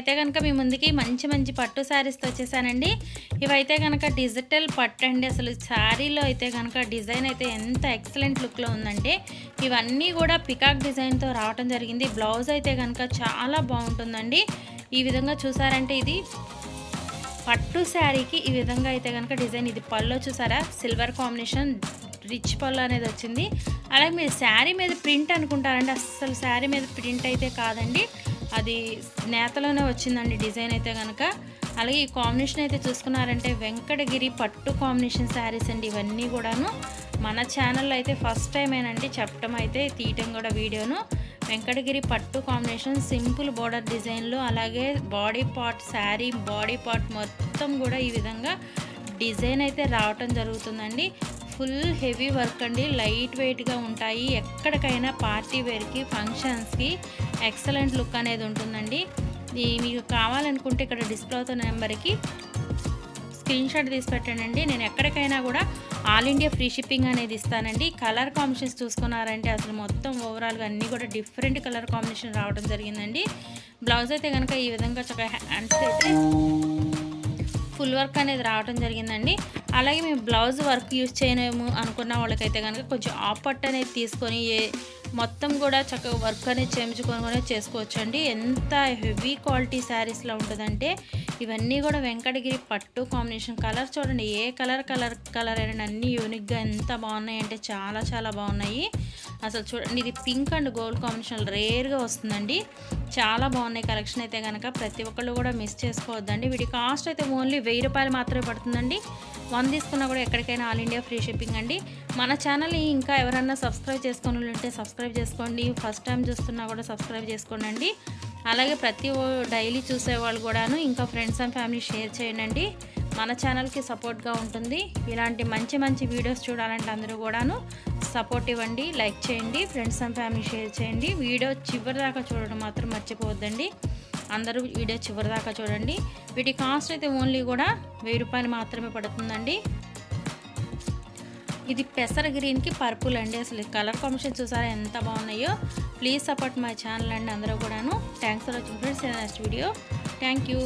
అయితే కనుక మీ ముందుకి మంచి మంచి పట్టు శారీస్తో వచ్చేసానండి. ఇవైతే కనుక డిజిటల్ పట్టు అండి. అసలు శారీలో అయితే కనుక డిజైన్ అయితే ఎంత ఎక్సలెంట్ లుక్లో ఉందంటే ఇవన్నీ కూడా పికాక్ డిజైన్తో రావటం జరిగింది. బ్లౌజ్ అయితే కనుక చాలా బాగుంటుందండి. ఈ విధంగా చూసారంటే ఇది పట్టు శారీకి ఈ విధంగా అయితే కనుక డిజైన్. ఇది పళ్ళు చూసారా? సిల్వర్ కాంబినేషన్ రిచ్ పళ్ళు అనేది వచ్చింది. అలాగే మీరు శారీ మీద ప్రింట్ అనుకుంటారండి. అస్సలు శారీ మీద ప్రింట్ అయితే కాదండి. అది నేతలోనే వచ్చిందండి డిజైన్ అయితే కనుక అలాగే ఈ కాంబినేషన్ అయితే చూసుకున్నారంటే వెంకటగిరి పట్టు కాంబినేషన్ శారీస్ అండి ఇవన్నీ కూడాను. మన ఛానల్లో అయితే ఫస్ట్ టైం ఏనండి చెప్పడం అయితే తీయటం కూడా వీడియోను. వెంకటగిరి పట్టు కాంబినేషన్ సింపుల్ బోర్డర్ డిజైన్లు అలాగే body part sari body part మొత్తం కూడా ఈ విధంగా డిజైన్ అయితే రావటం జరుగుతుందండి. ఫుల్ హెవీ వర్క్ అండి. లైట్ వెయిట్గా ఉంటాయి. ఎక్కడికైనా పార్టీ వేర్కి ఫంక్షన్స్కి ఎక్సలెంట్ లుక్ అనేది ఉంటుందండి. మీకు కావాలనుకుంటే ఇక్కడ డిస్ప్లే అవుతున్న నెంబర్కి స్క్రీన్ షాట్ తీసి పెట్టండి. నేను ఎక్కడికైనా కూడా ఆల్ ఇండియా ఫ్రీ షిప్పింగ్ అనేది ఇస్తానండి. కలర్ కాంబినేషన్స్ చూసుకున్నారంటే అసలు మొత్తం ఓవరాల్గా అన్నీ కూడా డిఫరెంట్ కలర్ కాంబినేషన్ రావడం జరిగిందండి. బ్లౌజ్ అయితే కనుక ఈ విధంగా చక్కగా హ్యాండ్స్ అయితే ఫుల్ వర్క్ అనేది రావడం జరిగిందండి. అలాగే మేము బ్లౌజ్ వర్క్ యూజ్ చేయలేము అనుకున్న వాళ్ళకైతే కనుక కొంచెం ఆపట్ అనేది తీసుకొని ఏ మొత్తం కూడా చక్కగా వర్క్ అనేది చేయించుకొని కూడా చేసుకోవచ్చండి. ఎంత హెవీ క్వాలిటీ శారీస్లో ఉంటుందంటే ఇవన్నీ కూడా వెంకటగిరి పట్టు కాంబినేషన్ కలర్ చూడండి ఏ కలర్ కలర్ కలర్ అయినా అన్నీ యూనిక్గా ఎంత బాగున్నాయి అంటే చాలా చాలా బాగున్నాయి. అసలు చూడండి ఇది పింక్ అండ్ గోల్డ్ కాంబినేషన్ రేర్గా వస్తుందండి. చాలా బాగున్నాయి కలెక్షన్ అయితే కనుక ప్రతి ఒక్కళ్ళు కూడా మిస్ చేసుకోవద్దండి. వీటి కాస్ట్ అయితే ఓన్లీ వెయ్యి రూపాయలు మాత్రమే పడుతుందండి. వన్ తీసుకున్నా కూడా ఎక్కడికైనా ఆల్ ఇండియా ఫ్రీ షిప్పింగ్ అండి. మన ఛానల్ని ఇంకా ఎవరైనా సబ్స్క్రైబ్ చేసుకుని ఉంటే సబ్స్క్రైబ్ చేసుకోండి. ఫస్ట్ టైం చూస్తున్నా కూడా సబ్స్క్రైబ్ చేసుకోండి అలాగే ప్రతి డైలీ చూసేవాళ్ళు కూడాను ఇంకా ఫ్రెండ్స్ అండ్ ఫ్యామిలీ షేర్ చేయండి మన ఛానల్కి సపోర్ట్గా ఉంటుంది. ఇలాంటి మంచి మంచి వీడియోస్ చూడాలంటే అందరూ కూడాను సపోర్ట్ ఇవ్వండి లైక్ చేయండి ఫ్రెండ్స్ అండ్ ఫ్యామిలీ షేర్ చేయండి. వీడియో చివరి దాకా చూడడం మాత్రం మర్చిపోవద్దండి. అందరూ వీడియో చివరి దాకా చూడండి. వీటి కాస్ట్ అయితే ఓన్లీ కూడా వెయ్యి రూపాయలు మాత్రమే పడుతుందండి. ఇది పెసర గ్రీన్కి పర్పుల్ అండి. అసలు కలర్ కాంబినేషన్ చూసారా ఎంత బాగున్నాయో. ప్లీజ్ సపోర్ట్ మై ఛానల్ అండి అందరూ కూడాను. Thanks for watching friends next video. Thank you.